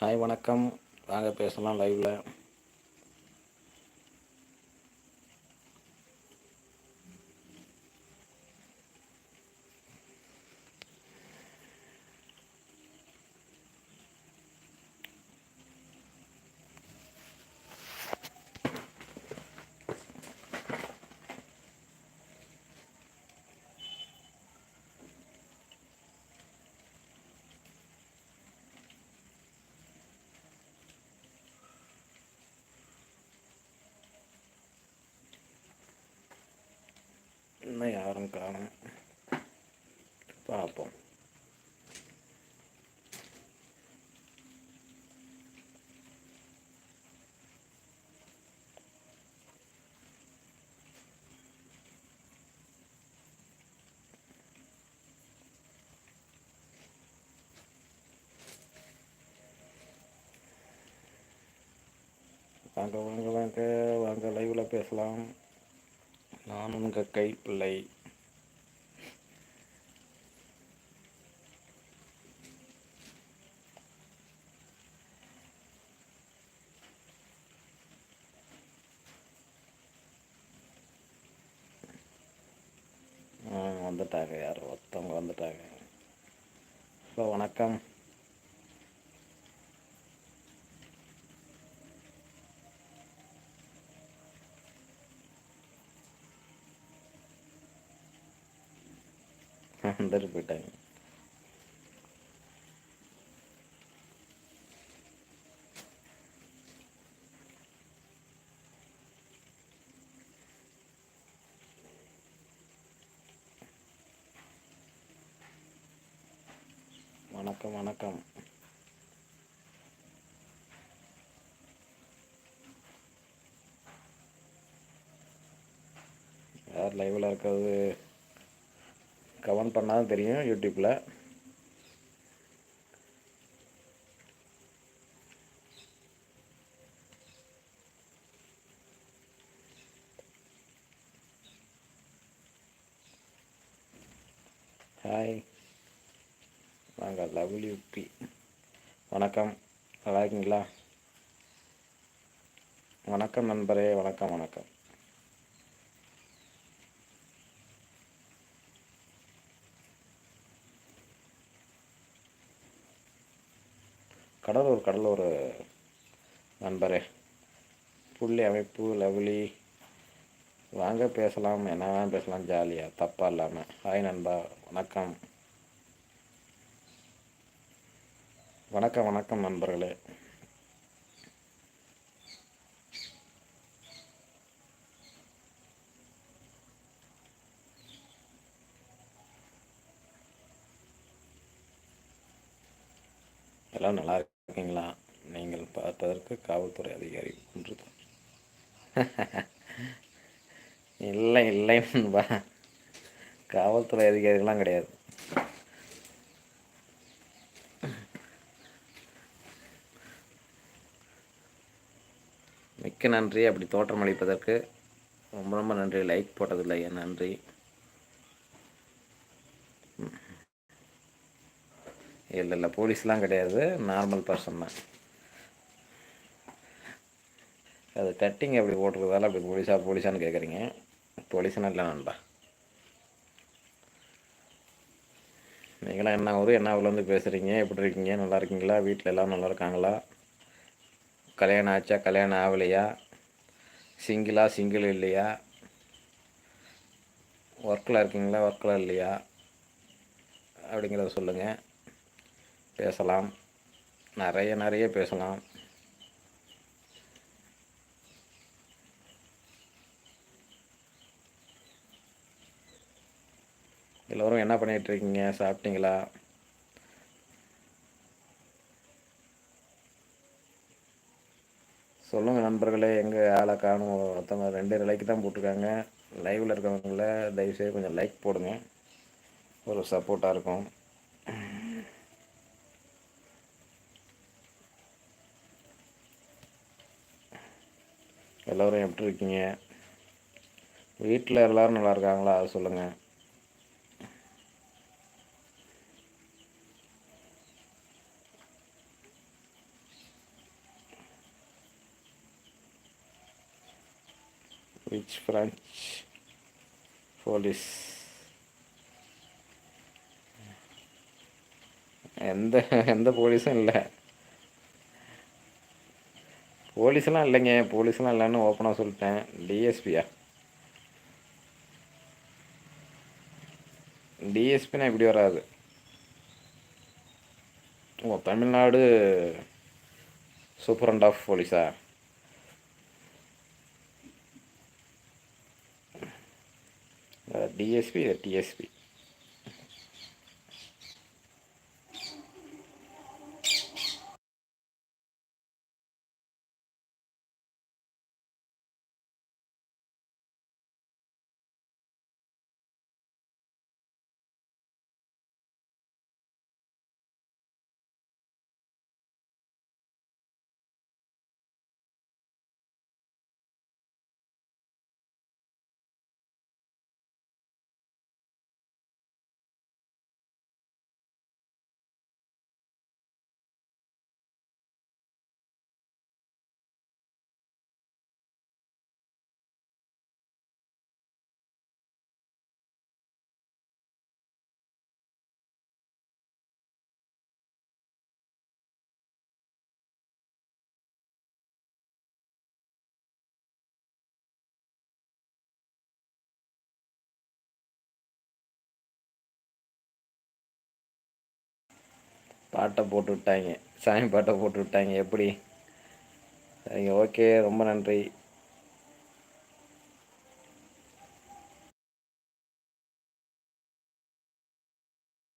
Hi வணக்கம். வாங்க பேசலாம் லைவில் இன்னும் யாரும் காணும் பார்ப்போம். வாங்க வாங்க வாங்க. வாங்க லைவில் பேசலாம். நான் உங்கள் கைப்பிள்ளை வந்துட்டாங்க யார் ஒருத்தவங்க வந்துட்டாங்க. ஹலோ வணக்கம். வந்துட்டு போயிட்டாங்க வணக்கம் வணக்கம். யார் லைவில் இருக்கிறது? கமெண்ட் பண்ணாலும் தெரியும் யூடியூப்பில் ஹாய் வாங்க டபிள்யூபி வணக்கம். நல்லா இருக்கீங்களா? வணக்கம் நண்பரே வணக்கம் வணக்கம். கடலூர் கடலூர் நண்பரே. புள்ளி அமைப்பு லவ்லி. வாங்க பேசலாம். என்ன வேணால் பேசலாம் ஜாலியாக தப்பாக இல்லாமல் ஹாய் நண்பா. வணக்கம். வணக்கம் வணக்கம் நண்பர்களே. எல்லாம் நல்லா இருக்கீங்களா? நீங்கள் பார்த்ததற்கு காவல்துறை அதிகாரி ஒன்று இல்லை இல்லை நண்பா. காவல்துறை அதிகாரிகள்லாம் கிடையாது. மிக்க நன்றி. அப்படி தோற்றம் அளிப்பதற்கு ரொம்ப ரொம்ப நன்றி. லைக் போட்டதில்லை. நன்றி. இல்லை இல்லை போலீஸ்லாம் கிடையாது. நார்மல் பர்சன் தான். அது கட்டிங் அப்படி போட்டிருக்கதால அப்படி போலீஸா போலீஸான்னு கேட்குறீங்க போலீஸ்னா இல்லை நண்பா. நீங்களாம் என்ன ஊர் என்ன ஊர்லேருந்து பேசுகிறீங்க எப்படி இருக்கீங்க நல்லா இருக்கீங்களா வீட்டில் எல்லாம் நல்லா இருக்காங்களா? கல்யாணம் ஆச்சா கல்யாணம் ஆகலையா? சிங்கிளா சிங்கிள் இல்லையா? ஒர்க்கில் இருக்கீங்களா ஒர்க்கில் இல்லையா? அப்படிங்கிறத சொல்லுங்கள் பேசலாம். நிறைய நிறைய பேசலாம். எல்லோரும் என்ன பண்ணிகிட்டு இருக்கீங்க சாப்பிட்டீங்களா? சொல்லுங்கள் நண்பர்களே எங்கே ஆளை காணும்? ஒருத்தவங்க ரெண்டு நிலைக்கு தான் போட்டிருக்காங்க. லைவில் இருக்கவங்கள தயவுசெய்து கொஞ்சம் லைக் போடுங்க. ஒரு சப்போர்ட்டாக இருக்கும். எல்லோரும் எப்படி இருக்கீங்க? வீட்டில் எல்லோரும் நல்லா இருக்காங்களா? அது சொல்லுங்கள் which French போலீஸ் எந்த எந்த போலீஸும் இல்லை. போலீஸ்லாம் இல்லைங்க போலீஸ்லாம் இல்லைன்னு ஓப்பனாக சொல்லிட்டேன். டிஎஸ்பியா டிஎஸ்பினா இப்படி வராது. ஓ தமிழ்நாடு சூப்பரண்ட் ஆஃப் போலீஸா? டிஎஸ்பி டிஎஸ்பி பாட்டை போட்டு விட்டாங்க சாமி பாட்டை போட்டு விட்டாங்க எப்படி? சரிங்க ஓகே ரொம்ப நன்றி.